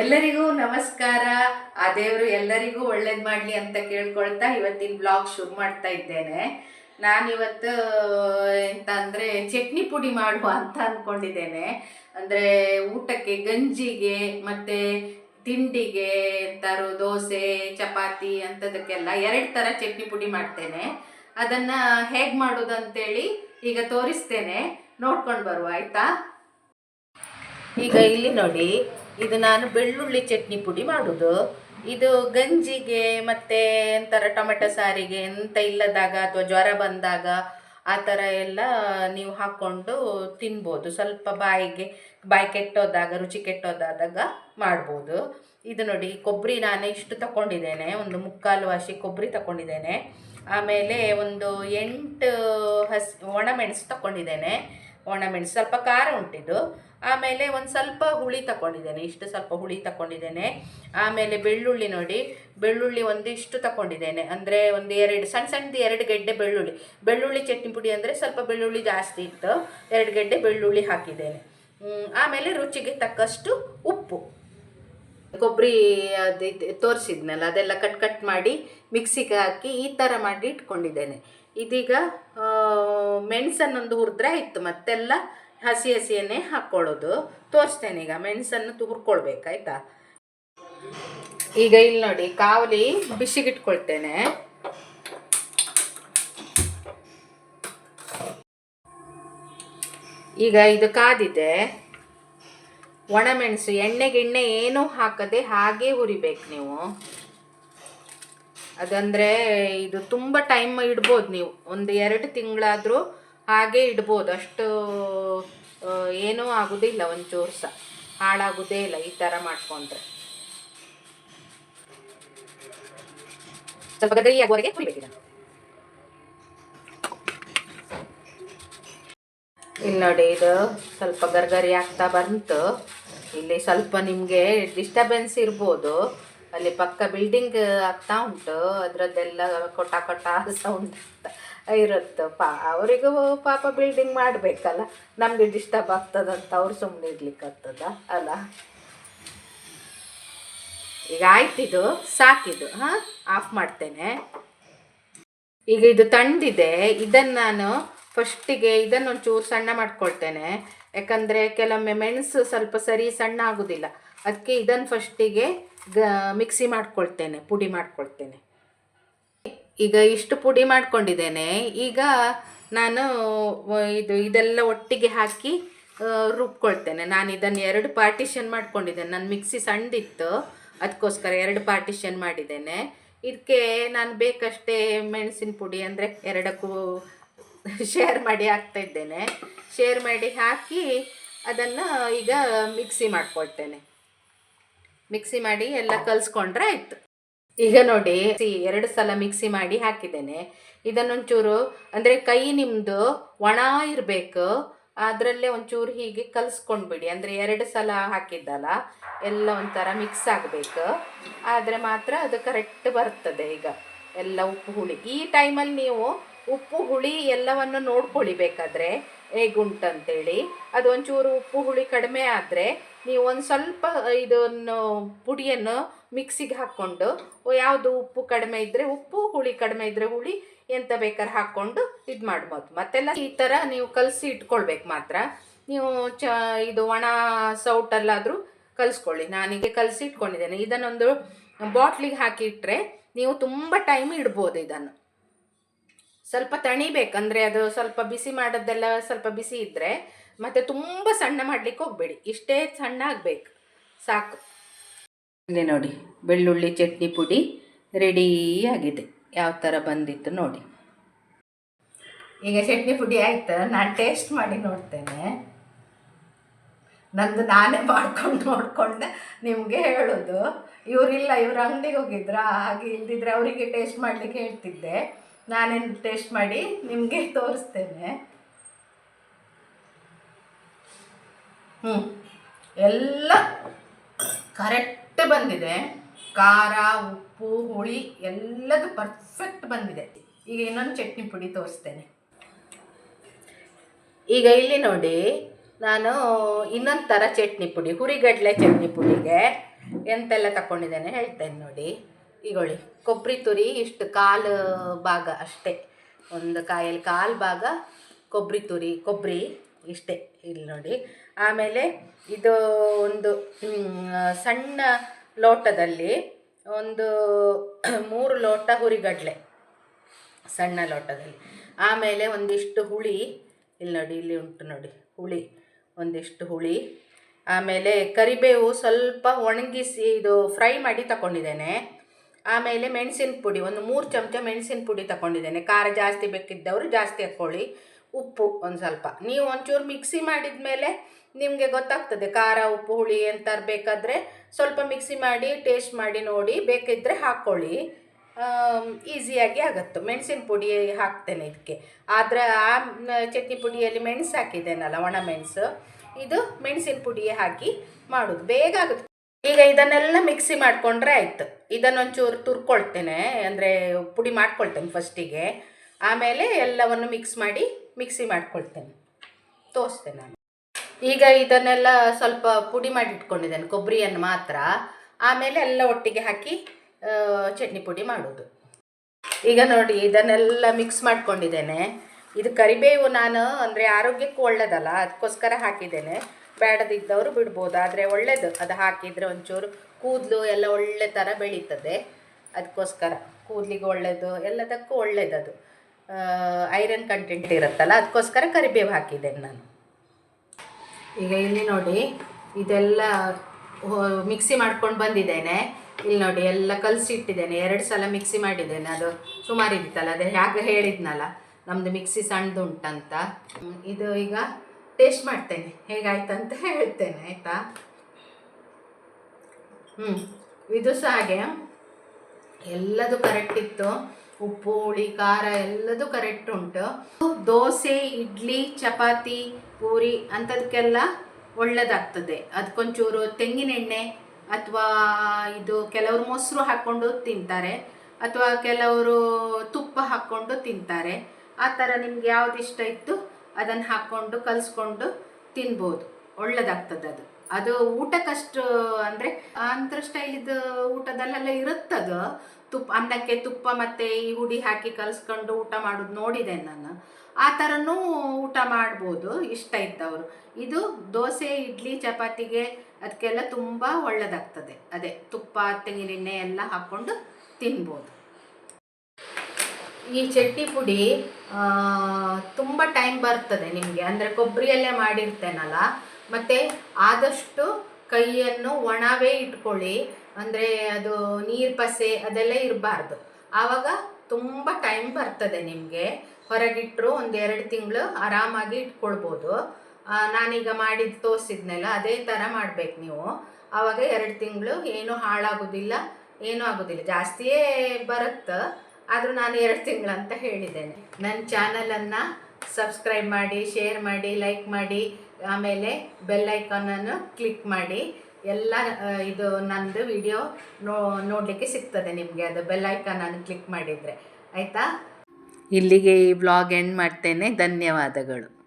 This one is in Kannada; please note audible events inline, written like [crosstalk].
ಎಲ್ಲರಿಗೂ ನಮಸ್ಕಾರ. ಆ ದೇವರು ಎಲ್ಲರಿಗೂ ಒಳ್ಳೇದು ಮಾಡಲಿ ಅಂತ ಕೇಳ್ಕೊಳ್ತಾ ಇವತ್ತಿನ ಬ್ಲಾಗ್ ಶುರು ಮಾಡ್ತಾ ಇದ್ದೇನೆ. ನಾನಿವತ್ತು, ಎಂತ ಅಂದರೆ, ಚಟ್ನಿ ಪುಡಿ ಮಾಡುವ ಅಂತ ಅಂದ್ಕೊಂಡಿದ್ದೇನೆ ಅಂದರೆ ಊಟಕ್ಕೆ ಗಂಜಿಗೆ ಮತ್ತು ತಿಂಡಿಗೆ ಎಂತಾರು ದೋಸೆ, ಚಪಾತಿ ಅಂಥದಕ್ಕೆಲ್ಲ ಎರಡು ಥರ ಚಟ್ನಿ ಪುಡಿ ಮಾಡ್ತೇನೆ. ಅದನ್ನು ಹೇಗೆ ಮಾಡೋದು ಅಂತೇಳಿ ಈಗ ತೋರಿಸ್ತೇನೆ. ನೋಡ್ಕೊಂಡು ಬರುವ, ಆಯಿತಾ? ಈಗ ಇಲ್ಲಿ ನೋಡಿ ಇದು ನಾನು ಬೆಳ್ಳುಳ್ಳಿ ಚಟ್ನಿ ಪುಡಿ ಮಾಡೋದು. ಇದು ಗಂಜಿಗೆ ಮತ್ತು ಎಂಥರ ಟೊಮೆಟೊ ಸಾರಿಗೆ ಎಂತ ಇಲ್ಲದಾಗ ಅಥವಾ ಜ್ವರ ಬಂದಾಗ ಆ ಥರ ಎಲ್ಲ ನೀವು ಹಾಕ್ಕೊಂಡು ತಿನ್ಬೋದು. ಸ್ವಲ್ಪ ಬಾಯಿಗೆ, ಬಾಯಿ ಕೆಟ್ಟೋದಾಗ, ರುಚಿ ಕೆಟ್ಟೋದಾದಾಗ ಮಾಡ್ಬೋದು. ಇದು ನೋಡಿ, ಕೊಬ್ಬರಿ ನಾನು ಇಷ್ಟು ತಗೊಂಡಿದ್ದೇನೆ ಒಂದು ಮುಕ್ಕಾಲು ವಾಸಿ ಕೊಬ್ಬರಿ ತಗೊಂಡಿದ್ದೇನೆ ಆಮೇಲೆ ಒಂದು ಎಂಟು ಹಸಿ ಒಣಮೆಣಸು ತಗೊಂಡಿದ್ದೇನೆ ಒಣಮೆಣಸು ಸ್ವಲ್ಪ ಖಾರ ಉಂಟಿದ್ದು. ಆಮೇಲೆ ಒಂದು ಸ್ವಲ್ಪ ಹುಳಿ ತಗೊಂಡಿದ್ದೇನೆ ಇಷ್ಟು ಸ್ವಲ್ಪ ಹುಳಿ ತಗೊಂಡಿದ್ದೇನೆ ಆಮೇಲೆ ಬೆಳ್ಳುಳ್ಳಿ ನೋಡಿ, ಬೆಳ್ಳುಳ್ಳಿ ಒಂದಿಷ್ಟು ತಗೊಂಡಿದ್ದೇನೆ ಅಂದರೆ ಒಂದು ಎರಡು ಸಣ್ಣ ಸಣ್ಣದು ಎರಡು ಗೆಡ್ಡೆ ಬೆಳ್ಳುಳ್ಳಿ. ಬೆಳ್ಳುಳ್ಳಿ ಚಟ್ನಿ ಪುಡಿ ಅಂದರೆ ಸ್ವಲ್ಪ ಬೆಳ್ಳುಳ್ಳಿ ಜಾಸ್ತಿ ಇತ್ತು, ಎರಡು ಗೆಡ್ಡೆ ಬೆಳ್ಳುಳ್ಳಿ ಹಾಕಿದ್ದೇನೆ. ಆಮೇಲೆ ರುಚಿಗೆ ತಕ್ಕಷ್ಟು ಉಪ್ಪು. ಕೊಬ್ಬರಿ ಅದು ತೋರಿಸಿದ್ನಲ್ಲ, ಅದೆಲ್ಲ ಕಟ್ ಕಟ್ ಮಾಡಿ ಮಿಕ್ಸಿಗೆ ಹಾಕಿ ಈ ಥರ ಮಾಡಿ ಇಟ್ಕೊಂಡಿದ್ದೇನೆ. ಇದೀಗ ಮೆಣಸನ್ನೊಂದು ಹುರಿದ್ರೆ ಆಯಿತು, ಮತ್ತೆಲ್ಲ ಹಸಿ ಹಸಿಯನ್ನೇ ಹಾಕ್ಕೊಳ್ಳೋದು ತೋರಿಸ್ತೇನೆ ಈಗ ಮೆಣಸನ್ನು ತುರ್ಕೊಳ್ಬೇಕಾಯ್ತಾ? ಈಗ ಇಲ್ಲಿ ನೋಡಿ, ಕಾವಲಿ ಬಿಸಿಗಿಟ್ಕೊಳ್ತೇನೆ. ಈಗ ಇದು ಕಾದಿದೆ. ಒಣಮೆಣಸು, ಎಣ್ಣೆ ಗಿಣ್ಣೆ ಏನೂ ಹಾಕದೆ ಹಾಗೇ ಹುರಿಬೇಕು ನೀವು. ಅದಂದರೆ ಇದು ತುಂಬ ಟೈಮ್ ಇಡ್ಬೋದು ನೀವು. ಒಂದು ಎರಡು ತಿಂಗಳಾದರೂ ಹಾಗೇ ಇಡ್ಬೋದು. ಅಷ್ಟು ಏನೂ ಆಗೋದಿಲ್ಲ ಒಂಚೂರು ಸಹ ಹಾಳಾಗೋದೇ ಇಲ್ಲ ಈ ಥರ ಮಾಡ್ಕೊಂಡ್ರೆ. ಸ್ವಲ್ಪ ಗದರಿ ಆಗುವವರೆಗೆ ಇಲ್ಲಿ ನೋಡಿ ಇದು ಸ್ವಲ್ಪ ಗರ್ಗರಿ ಆಗ್ತಾ ಬಂತು. ಇಲ್ಲಿ ಸ್ವಲ್ಪ ನಿಮಗೆ ಡಿಸ್ಟರ್ಬೆನ್ಸ್ ಇರ್ಬೋದು. ಅಲ್ಲಿ ಪಕ್ಕ ಬಿಲ್ಡಿಂಗ್ ಆಗ್ತಾ ಉಂಟು. ಅದರದ್ದೆಲ್ಲ ಕೊಟ್ಟ ಕೊಟ್ಟ ಸೌಂಡ್ ಇರುತ್ತೆ ಪಾ, ಅವರಿಗೂ ಪಾಪ ಬಿಲ್ಡಿಂಗ್ ಮಾಡಬೇಕಲ್ಲ. ನಮಗೆ ಡಿಸ್ಟರ್ಬ್ ಆಗ್ತದಂತ ಅವ್ರು ಸುಮ್ಮನೆ ಇರ್ಲಿಕ್ಕಾಗ್ತದ ಅಲ್ಲ? ಈಗ ಆಯ್ತಿದು ಸಾಕಿದು ಹಾಂ? ಆಫ್ ಮಾಡ್ತೇನೆ. ಈಗ ಇದು ತಣ್ಣದಿದೆ ಇದನ್ನು ನಾನು ಫಸ್ಟಿಗೆ ಇದನ್ನು ಒಂಚೂರು ಸಣ್ಣ ಮಾಡ್ಕೊಳ್ತೇನೆ. ಯಾಕಂದರೆ ಕೆಲವೊಮ್ಮೆ ಮೆಣಸು ಸ್ವಲ್ಪ ಸರಿ ಸಣ್ಣ ಆಗೋದಿಲ್ಲ. ಅದಕ್ಕೆ ಇದನ್ನು ಫಸ್ಟಿಗೆ ಗ ಮಿಕ್ಸಿ ಮಾಡ್ಕೊಳ್ತೇನೆ, ಪುಡಿ ಮಾಡ್ಕೊಳ್ತೇನೆ. ಈಗ ಇಷ್ಟು ಪುಡಿ ಮಾಡ್ಕೊಂಡಿದ್ದೇನೆ. ಈಗ ನಾನು ಇದು ಇದೆಲ್ಲ ಒಟ್ಟಿಗೆ ಹಾಕಿ ರುಬ್ಕೊಳ್ತೇನೆ. ನಾನು ಇದನ್ನು ಎರಡು ಪಾರ್ಟಿಷನ್ ಮಾಡ್ಕೊಂಡಿದ್ದೇನೆ. ನನ್ನ ಮಿಕ್ಸಿ ಸಣ್ಣದಿತ್ತು. ಅದಕ್ಕೋಸ್ಕರ ಎರಡು ಪಾರ್ಟಿಷನ್ ಮಾಡಿದ್ದೇನೆ. ಇದಕ್ಕೆ ನಾನು ಬೇಕಷ್ಟೇ ಮೆಣಸಿನ ಪುಡಿ ಅಂದರೆ ಎರಡಕ್ಕೂ ಶೇರ್ ಮಾಡಿ ಹಾಕ್ತಾ ಇದ್ದೇನೆ. ಶೇರ್ ಮಾಡಿ ಹಾಕಿ ಅದನ್ನು ಈಗ ಮಿಕ್ಸಿ ಮಾಡ್ಕೊಳ್ತೇನೆ. ಮಿಕ್ಸಿ ಮಾಡಿ ಎಲ್ಲ ಕಲಿಸ್ಕೊಂಡ್ರೆ ಆಯಿತು. ಈಗ ನೋಡಿ ಎರಡು ಸಲ ಮಿಕ್ಸಿ ಮಾಡಿ ಹಾಕಿದ್ದೇನೆ. ಇದನ್ನೊಂಚೂರು, ಅಂದರೆ ಕೈ ನಿಮ್ಮದು ಒಣ ಇರಬೇಕು, ಅದರಲ್ಲೇ ಒಂಚೂರು ಹೀಗೆ ಕಲಿಸ್ಕೊಂಡ್ಬಿಡಿ. ಅಂದರೆ ಎರಡು ಸಲ ಹಾಕಿದ್ದಲ್ಲ, ಎಲ್ಲ ಒಂಥರ ಮಿಕ್ಸ್ ಆಗಬೇಕು. ಆದರೆ ಮಾತ್ರ ಅದು ಕರೆಕ್ಟ್ ಬರ್ತದೆ ಈಗ, ಎಲ್ಲ ಉಪ್ಪು ಹುಳಿ. ಈ ಟೈಮಲ್ಲಿ ನೀವು ಉಪ್ಪು ಹುಳಿ ಎಲ್ಲವನ್ನು ನೋಡ್ಕೊಳ್ಳಿ ಬೇಕಾದರೆ ಹೇಗುಂಟಂತೇಳಿ ಅದು ಒಂಚೂರು ಉಪ್ಪು ಹುಳಿ ಕಡಿಮೆ ಆದರೆ ನೀವು ಒಂದು ಸ್ವಲ್ಪ ಇದನ್ನು ಪುಡಿಯನ್ನು ಮಿಕ್ಸಿಗೆ ಹಾಕ್ಕೊಂಡು ಯಾವುದು ಉಪ್ಪು ಕಡಿಮೆ ಇದ್ದರೆ ಉಪ್ಪು, ಹುಳಿ ಕಡಿಮೆ ಇದ್ದರೆ ಹುಳಿ ಎಂತ ಬೇಕಾದ್ರೆ ಹಾಕ್ಕೊಂಡು ಇದು ಮಾಡ್ಬೋದು. ಮತ್ತೆಲ್ಲ ಈ ಥರ ನೀವು ಕಲಸಿ ಇಟ್ಕೊಳ್ಬೇಕು ಮಾತ್ರ. ನೀವು ಚ, ಇದು ಒಣ ಸೌಟಲ್ಲಾದರೂ ಕಲಿಸ್ಕೊಳ್ಳಿ. ನಾನೀಗ ಕಲಸಿ ಇಟ್ಕೊಂಡಿದ್ದೇನೆ. ಇದನ್ನೊಂದು ಬಾಟ್ಲಿಗೆ ಹಾಕಿ ಇಟ್ಟರೆ ನೀವು ತುಂಬ ಟೈಮ್ ಇಡ್ಬೋದು ಇದನ್ನು. ಸ್ವಲ್ಪ ತಣಿಬೇಕಂದ್ರೆ ಅದು ಸ್ವಲ್ಪ ಬಿಸಿ ಮಾಡೋದೆಲ್ಲ ಸ್ವಲ್ಪ ಬಿಸಿ ಇದ್ದರೆ ಮತ್ತು ತುಂಬ ಸಣ್ಣ ಮಾಡ್ಲಿಕ್ಕೆ ಹೋಗಬೇಡಿ. ಇಷ್ಟೇ ಸಣ್ಣ ಆಗಬೇಕು. ಸಾಕು. ಇಲ್ಲಿ ನೋಡಿ, ಬೆಳ್ಳುಳ್ಳಿ ಚಟ್ನಿ ಪುಡಿ ರೆಡಿ ಆಗಿದೆ. ಯಾವ ಥರ ಬಂದಿತ್ತು ನೋಡಿ. ಈಗ ಚಟ್ನಿ ಪುಡಿ ಆಯ್ತು. ನಾನು ಟೇಸ್ಟ್ ಮಾಡಿ ನೋಡ್ತೇನೆ. ನಂದು ನಾನೇ ಮಾಡ್ಕೊಂಡು ನೋಡ್ಕೊಂಡೆ ನಿಮಗೆ ಹೇಳೋದು. ಇವರಿಲ್ಲ, ಇವ್ರ ಅಂಗಡಿಗೆ ಹೋಗಿದ್ರ, ಹಾಗೆ ಇಲ್ದಿದ್ರೆ ಅವರಿಗೆ ಟೇಸ್ಟ್ ಮಾಡ್ಲಿಕ್ಕೆ ಹೇಳ್ತಿದ್ದೆ. ನಾನೇನು ಟೇಸ್ಟ್ ಮಾಡಿ ನಿಮಗೆ ತೋರಿಸ್ತೇನೆ. ಹ್ಞೂ ಎಲ್ಲ ಕರೆಕ್ಟ್ ಬಂದಿದೆ. ಖಾರ, ಉಪ್ಪು, ಹುಳಿ ಎಲ್ಲದು ಪರ್ಫೆಕ್ಟ್ ಬಂದಿದೆ. ಈಗ ಇನ್ನೊಂದು ಚಟ್ನಿ ಪುಡಿ ತೋರಿಸ್ತೇನೆ. ಈಗ ಇಲ್ಲಿ ನೋಡಿ, ನಾನು ಇನ್ನೊಂದು ಥರ ಚಟ್ನಿ ಪುಡಿ, ಹುರಿಗಡಲೆ ಚಟ್ನಿ ಪುಡಿಗೆ ಎಂತೆಲ್ಲ ತಗೊಂಡಿದ್ದೇನೆ ಹೇಳ್ತೇನೆ ನೋಡಿ. ಈಗೊಳ್ಳಿ, ಕೊಬ್ಬರಿ ತುರಿ ಇಷ್ಟು ಕಾಲು ಭಾಗ ಅಷ್ಟೇ. ಒಂದು ಕಾಯಲ್ಲಿ ಕಾಲು ಭಾಗ ಕೊಬ್ಬರಿ ತುರಿ, ಕೊಬ್ಬರಿ. ಇಷ್ಟೇ, ಇಲ್ಲಿ ನೋಡಿ. ಆಮೇಲೆ ಇದು ಒಂದು ಸಣ್ಣ ಲೋಟದಲ್ಲಿ ಒಂದು [clears throat] ಮೂರು ಲೋಟ ಹುರಿಗಡಲೆ, ಸಣ್ಣ ಲೋಟದಲ್ಲಿ. ಆಮೇಲೆ ಒಂದಿಷ್ಟು ಹುಳಿ, ಇಲ್ಲಿ ನೋಡಿ, ಇಲ್ಲಿ ಉಂಟು ನೋಡಿ, ಹುಳಿ, ಒಂದಿಷ್ಟು ಹುಳಿ. ಆಮೇಲೆ ಕರಿಬೇವು ಸ್ವಲ್ಪ ಒಣಗಿಸಿ ಇದು ಫ್ರೈ ಮಾಡಿ ತಗೊಂಡಿದ್ದೇನೆ ಆಮೇಲೆ ಮೆಣಸಿನ ಪುಡಿ, ಒಂದು ಮೂರು ಚಮಚ ಮೆಣಸಿನ ಪುಡಿ ತಗೊಂಡಿದ್ದೇನೆ ಖಾರ ಜಾಸ್ತಿ ಬೇಕಿದ್ದವರು ಜಾಸ್ತಿ ಹಾಕ್ಕೊಳ್ಳಿ ಉಪ್ಪು ಒಂದು ಸ್ವಲ್ಪ. ನೀವು ಒಂಚೂರು ಮಿಕ್ಸಿ ಮಾಡಿದ ಮೇಲೆ ನಿಮಗೆ ಗೊತ್ತಾಗ್ತದೆ, ಖಾರ, ಉಪ್ಪು, ಹುಳಿ ಏನು ತರಬೇಕಾದ್ರೆ ಸ್ವಲ್ಪ ಮಿಕ್ಸಿ ಮಾಡಿ ಟೇಸ್ಟ್ ಮಾಡಿ, ನೋಡಿ ಬೇಕಿದ್ದರೆ ಹಾಕ್ಕೊಳ್ಳಿ ಈಸಿಯಾಗಿ ಆಗುತ್ತೆ. ಮೆಣಸಿನ ಪುಡಿ ಹಾಕ್ತೇನೆ ಇದಕ್ಕೆ ಆದರೆ ಆ ಚಟ್ನಿ ಪುಡಿಯಲ್ಲಿ ಮೆಣಸು ಹಾಕಿದ್ದೇನಲ್ಲ, ಒಣ ಮೆಣಸು, ಇದು ಮೆಣಸಿನ ಪುಡಿ ಹಾಕಿ ಮಾಡೋದು. ಬೇಗ ಆಗುತ್ತೆ. ಈಗ ಇದನ್ನೆಲ್ಲ ಮಿಕ್ಸಿ ಮಾಡಿಕೊಂಡ್ರೆ ಆಯಿತು. ಇದನ್ನೊಂಚೂರು ತುರ್ಕೊಳ್ತೇನೆ, ಅಂದರೆ ಪುಡಿ ಮಾಡ್ಕೊಳ್ತೇನೆ ಫಸ್ಟಿಗೆ ಆಮೇಲೆ ಎಲ್ಲವನ್ನು ಮಿಕ್ಸ್ ಮಾಡಿ ಮಿಕ್ಸಿ ಮಾಡ್ಕೊಳ್ತೇನೆ. ತೋರಿಸ್ತೇನೆ ನಾನು. ಈಗ ಇದನ್ನೆಲ್ಲ ಸ್ವಲ್ಪ ಪುಡಿ ಮಾಡಿ ಇಟ್ಕೊಂಡಿದ್ದೇನೆ, ಕೊಬ್ಬರಿಯನ್ನು ಮಾತ್ರ. ಆಮೇಲೆ ಎಲ್ಲ ಒಟ್ಟಿಗೆ ಹಾಕಿ ಚಟ್ನಿ ಪುಡಿ ಮಾಡೋದು. ಈಗ ನೋಡಿ, ಇದನ್ನೆಲ್ಲ ಮಿಕ್ಸ್ ಮಾಡ್ಕೊಂಡಿದ್ದೇನೆ. ಇದು ಕರಿಬೇವು ನಾನು, ಅಂದರೆ ಆರೋಗ್ಯಕ್ಕೂ ಒಳ್ಳೆಯದಲ್ಲ ಅದಕ್ಕೋಸ್ಕರ ಹಾಕಿದ್ದೇನೆ. ಬೇಡದಿದ್ದವರು ಬಿಡ್ಬೋದು, ಆದರೆ ಒಳ್ಳೆಯದು ಅದು ಹಾಕಿದರೆ ಒಂಚೂರು ಕೂದಲು ಎಲ್ಲ ಒಳ್ಳೆ ಥರ ಬೆಳೀತದೆ. ಅದಕ್ಕೋಸ್ಕರ ಕೂದಲಿಗೆ ಒಳ್ಳೆಯದು ಎಲ್ಲದಕ್ಕೂ ಒಳ್ಳೆಯದದು ಐರನ್ ಕಂಟೆಂಟ್ ಇರುತ್ತಲ್ಲ, ಅದಕ್ಕೋಸ್ಕರ ಕರಿಬೇವು ಹಾಕಿದ್ದೇನೆ ನಾನು. ಈಗ ಇಲ್ಲಿ ನೋಡಿ, ಇದೆಲ್ಲ ಮಿಕ್ಸಿ ಮಾಡ್ಕೊಂಡು ಬಂದಿದ್ದೇನೆ. ಇಲ್ಲಿ ನೋಡಿ, ಎಲ್ಲ ಕಲಸಿ ಇಟ್ಟಿದ್ದೇನೆ ಎರಡು ಸಲ ಮಿಕ್ಸಿ ಮಾಡಿದ್ದೇನೆ. ಅದು ಸುಮಾರು ಇದ್ದಿತ್ತಲ್ಲ, ಅದೇ ಹೇಗೆ ಹೇಳಿದ್ನಲ್ಲ ನಮ್ಮದು ಮಿಕ್ಸಿ ಸಣ್ಣದು ಉಂಟಂತ ಇದು ಈಗ ಟೇಸ್ಟ್ ಮಾಡ್ತೇನೆ. ಹೇಗಾಯ್ತಂತ ಹೇಳ್ತೇನೆ, ಆಯಿತಾ? ಹ್ಞೂ ಇದು ಸಹ ಹಾಗೆ. ಎಲ್ಲದು ಕರೆಕ್ಟ್ ಇತ್ತು. ಉಪ್ಪು ಹುಳಿ ಖಾರ ಎಲ್ಲದೂ ಕರೆಕ್ಟ್ ಉಂಟು. ದೋಸೆ, ಇಡ್ಲಿ, ಚಪಾತಿ, ಪೂರಿ ಅಂಥದಕ್ಕೆಲ್ಲ ಒಳ್ಳೆಯದಾಗ್ತದೆ ಅದಕ್ಕೊಂಚೂರು ತೆಂಗಿನೆಣ್ಣೆ ಅಥವಾ ಇದು ಕೆಲವರು ಮೊಸರು ಹಾಕ್ಕೊಂಡು ತಿಂತಾರೆ ಅಥವಾ ಕೆಲವರು ತುಪ್ಪ ಹಾಕ್ಕೊಂಡು ತಿಂತಾರೆ. ಆ ಥರ ನಿಮ್ಗೆ ಯಾವ್ದು ಇಷ್ಟ ಇತ್ತು ಅದನ್ನು ಹಾಕ್ಕೊಂಡು ಕಲಿಸ್ಕೊಂಡು ತಿನ್ಬೋದು. ಒಳ್ಳೆದಾಗ್ತದೆ ಅದು. ಅದು ಊಟಕ್ಕಷ್ಟು ಅಂದರೆ ಆಂಧ್ರ ಸ್ಟೈಲಿದ್ದು ಊಟದಲ್ಲೆಲ್ಲ ಇರುತ್ತದು. ತುಪ್ಪ, ಅನ್ನಕ್ಕೆ ತುಪ್ಪ ಮತ್ತು ಈ ಹುಡಿ ಹಾಕಿ ಕಲಿಸ್ಕೊಂಡು ಊಟ ಮಾಡೋದು ನೋಡಿದೆ ನಾನು. ಆ ಥರನೂ ಊಟ ಮಾಡ್ಬೋದು, ಇಷ್ಟ ಇದ್ದವರು. ಇದು ದೋಸೆ, ಇಡ್ಲಿ, ಚಪಾತಿಗೆ ಅದಕ್ಕೆಲ್ಲ ತುಂಬ ಒಳ್ಳೆದಾಗ್ತದೆ. ಅದೇ ತುಪ್ಪ ತೆಂಗಿನೆಣ್ಣೆ ಎಲ್ಲ ಹಾಕ್ಕೊಂಡು ತಿನ್ಬೋದು. ಈ ಚಟ್ನಿ ಪುಡಿ ತುಂಬ ಟೈಮ್ ಬರ್ತದೆ ನಿಮಗೆ. ಅಂದರೆ ಕೊಬ್ಬರಿಯಲ್ಲೇ ಮಾಡಿರ್ತೇನಲ್ಲ, ಮತ್ತು ಆದಷ್ಟು ಕೈಯನ್ನು ಒಣವೇ ಇಟ್ಕೊಳ್ಳಿ. ಅಂದರೆ ಅದು ನೀರು ಪಸೆ ಅದೆಲ್ಲ ಇರಬಾರ್ದು. ಆವಾಗ ತುಂಬ ಟೈಮ್ ಬರ್ತದೆ ನಿಮಗೆ. ಹೊರಗಿಟ್ಟರು ಒಂದು ಎರಡು ತಿಂಗಳು ಆರಾಮಾಗಿ ಇಟ್ಕೊಳ್ಬೋದು. ನಾನೀಗ ಮಾಡಿದ ತೋರಿಸಿದ್ನಲ್ಲ, ಅದೇ ಥರ ಮಾಡ್ಬೇಕು ನೀವು. ಆವಾಗ ಎರಡು ತಿಂಗಳು ಏನೂ ಹಾಳಾಗೋದಿಲ್ಲ, ಏನೂ ಆಗೋದಿಲ್ಲ. ಜಾಸ್ತಿಯೇ ಬರುತ್ತೆ, ಆದರೂ ನಾನು ಎರಡು ತಿಂಗಳು ಅಂತ ಹೇಳಿದ್ದೇನೆ. ನನ್ನ ಚಾನಲನ್ನು ಸಬ್ಸ್ಕ್ರೈಬ್ ಮಾಡಿ ಶೇರ್ ಮಾಡಿ ಲೈಕ್ ಮಾಡಿ, ಆಮೇಲೆ ಬೆಲ್ ಐಕಾನನ್ನು ಕ್ಲಿಕ್ ಮಾಡಿ. ಎಲ್ಲ ಇದು ನಂದು ವಿಡಿಯೋ ನೋ, ನೋಡಲಿಕ್ಕೆ ಸಿಗ್ತದೆ ನಿಮಗೆ. ಅದು ಬೆಲ್ ಐಕಾನನ್ನು ಕ್ಲಿಕ್ ಮಾಡಿದರೆ. ಆಯಿತಾ? ಇಲ್ಲಿಗೆ ಈ ಬ್ಲಾಗ್ ಎಂಡ್ ಮಾಡ್ತೇನೆ. ಧನ್ಯವಾದಗಳು.